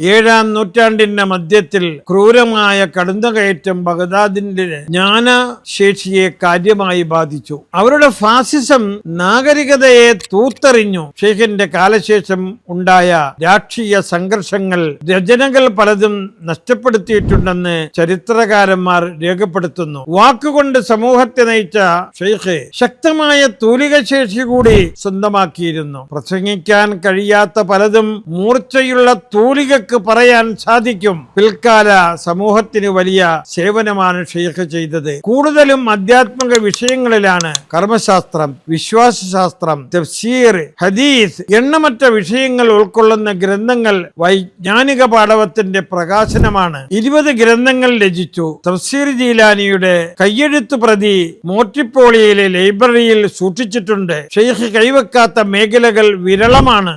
ഏഴാം നൂറ്റാണ്ടിന്റെ മധ്യത്തിൽ ക്രൂരമായ കടന്നുകയറ്റം ബഗ്ദാദിന്റെ ജ്ഞാനശേഷിയെ കാര്യമായി ബാധിച്ചു. അവരുടെ ഫാസിസം നാഗരികതയെ തൂത്തെറിഞ്ഞു. ഷെയ്ഖിന്റെ കാലശേഷം ഉണ്ടായ രാഷ്ട്രീയ സംഘർഷങ്ങൾ രചനകൾ പലതും നഷ്ടപ്പെടുത്തിയിട്ടുണ്ടെന്ന് ചരിത്രകാരന്മാർ രേഖപ്പെടുത്തുന്നു. വാക്കുകൊണ്ട് സമൂഹത്തെ നയിച്ച ഷെയ്ഖ് ശക്തമായ തൂലിക ശേഷി കൂടി സ്വന്തമാക്കിയിരുന്നു. പ്രസംഗിക്കാൻ കഴിയാത്ത പലതും മൂർച്ചയുള്ള തൂലികക്ക് പറയാൻ സാധിക്കും. പിൽക്കാല സമൂഹത്തിന് വലിയ സേവനമാണ് ഷെയ്ഖ് ചെയ്തത്. കൂടുതലും ആധ്യാത്മിക വിഷയങ്ങളിലാണ് കർമ്മശാസ്ത്രം വിശ്വാസശാസ്ത്രം തഫ്സീർ ഹദീസ് എണ്ണമറ്റ വിഷയങ്ങൾ ഉൾക്കൊള്ളുന്ന ഗ്രന്ഥങ്ങൾ വൈജ്ഞാനിക പാഠവത്തിന്റെ പ്രകാശനമാണ്. ഇരുപത് ഗ്രന്ഥങ്ങൾ രചിച്ചു. തഫ്സീർ ജീലാനിയുടെ കയ്യെഴുത്തു പ്രതി മോട്ടിപ്പോളിയിലെ ലൈബ്രറിയിൽ സൂക്ഷിച്ചിട്ടുണ്ട്. ഷെയ്ഖ് കൈവെക്കാത്ത മേഖലകൾ വിരളമാണ്.